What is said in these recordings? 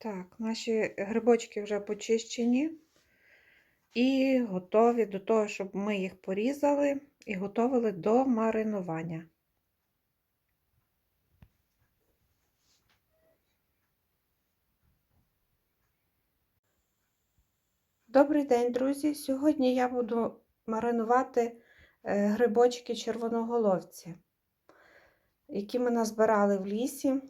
Так, наші грибочки вже почищені і готові до того, щоб ми їх порізали і готували до маринування. Добрий день, друзі! Сьогодні я буду маринувати е, грибочки червоноголовці, які ми назбирали в лісі.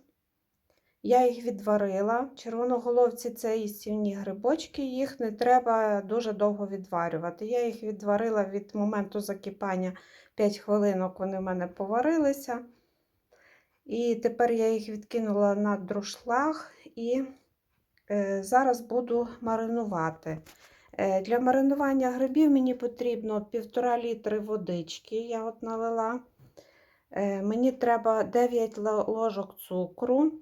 Я їх відварила. Червоноголовці це їстівні грибочки, їх не треба дуже довго відварювати. Я їх відварила від моменту закипання 5 хвилинок, вони в мене поварилися. І тепер я їх відкинула на друшлаг і е, зараз буду маринувати. Е, для маринування грибів мені потрібно 1,5 літри водички, я от налила. Е, мені треба 9 ложок цукру.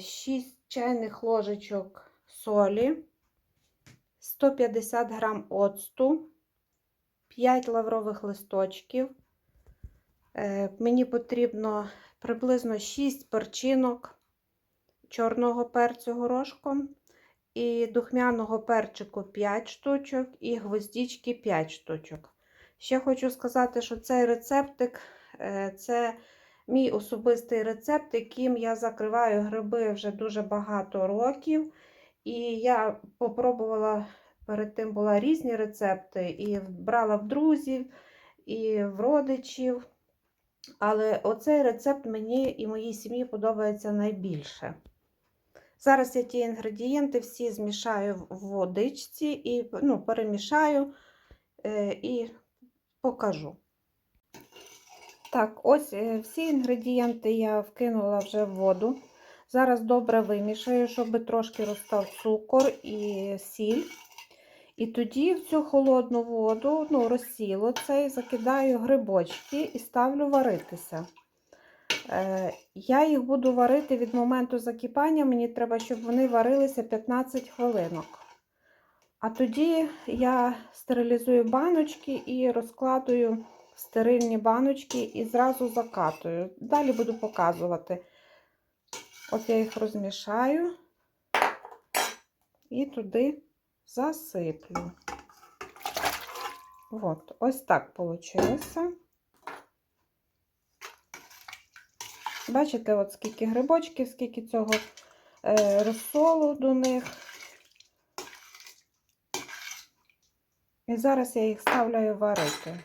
6 е, чайних ложечок солі, 150 грам оцту, 5 лаврових листочків. Е, мені потрібно приблизно 6 перчинок чорного перцю горошком, і духмяного перчику 5 штучок, і гвоздічки 5 штучок. Ще хочу сказати, що цей рецептик е, це мій особистий рецепт, яким я закриваю гриби вже дуже багато років. І я попробувала перед тим була різні рецепти, і брала в друзів, і в родичів. Але оцей рецепт мені і моїй сім'ї подобається найбільше. Зараз я ті інгредієнти всі змішаю в водичці і ну, перемішаю е, і покажу. Так, ось е, всі інгредієнти я вкинула вже в воду. Зараз добре вимішаю, щоб трошки розстав цукор і сіль. І тоді в цю холодну воду, ну, розсіло цей, закидаю грибочки і ставлю варитися. Е, Я їх буду варити від моменту закипання, мені треба, щоб вони варилися 15 хвилинок. А тоді я стерилізую баночки і розкладую стерильні баночки і зразу закатую. Далі буду показувати. От я їх розмішаю і туди засиплю. От, ось так вийшло. Бачите, от скільки грибочків, скільки цього е, розсолу до них. І зараз я їх ставляю варити.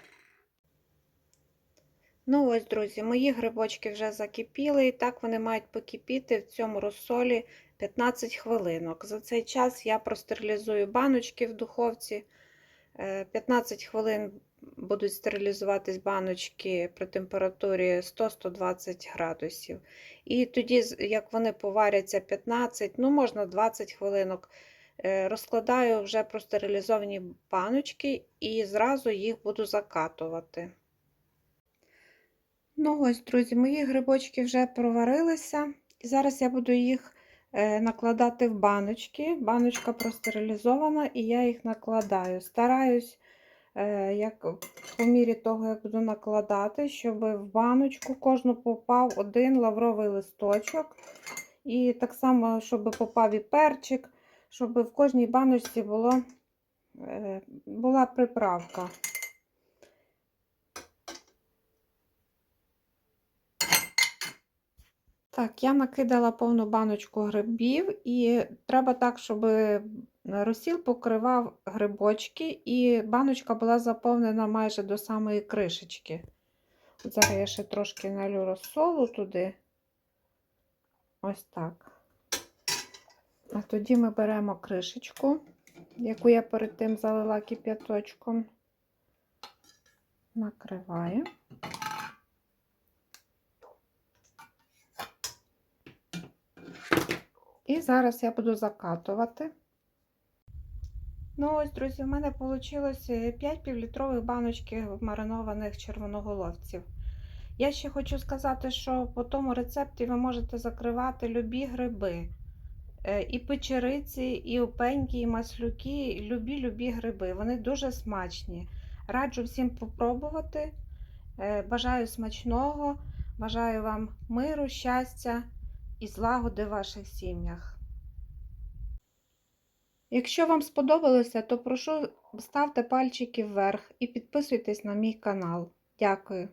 Ну ось, друзі, мої грибочки вже закипіли, і так вони мають покипіти в цьому розсолі 15 хвилинок. За цей час я простерилізую баночки в духовці. 15 е, хвилин будуть стерилізуватись баночки при температурі 100-120 градусів. І тоді, як вони поваряться 15, ну можна 20 хвилинок, е, розкладаю вже простерилізовані баночки і зразу їх буду закатувати. Ну ось, друзі, мої грибочки вже проварилися. І зараз я буду їх е, накладати в баночки. Баночка простерилізована, і я їх накладаю. Стараюсь, е, як по мірі того, як буду накладати, щоб в баночку кожну попав один лавровий листочок. І так само, щоб попав і перчик, щоб в кожній баночці було, е, була приправка. Так, я накидала повну баночку грибів, і треба так, щоб розсіл покривав грибочки, і баночка була заповнена майже до самої кришечки. зараз я ще трошки налю розсолу туди. Ось так. А тоді ми беремо кришечку, яку я перед тим залила кип'яточком, накриваю. І зараз я буду закатувати. Ну, ось, друзі, в мене вийшло 5 півлітрових баночки маринованих червоноголовців. Я ще хочу сказати, що по тому рецепті ви можете закривати любі гриби. Е, і печериці, і опеньки, і маслюки, любі-любі гриби. Вони дуже смачні. Раджу всім попробувати. Е, бажаю смачного, бажаю вам миру, щастя і злагоди в ваших сім'ях. Якщо вам сподобалося, то прошу ставте пальчики вверх і підписуйтесь на мій канал. Дякую!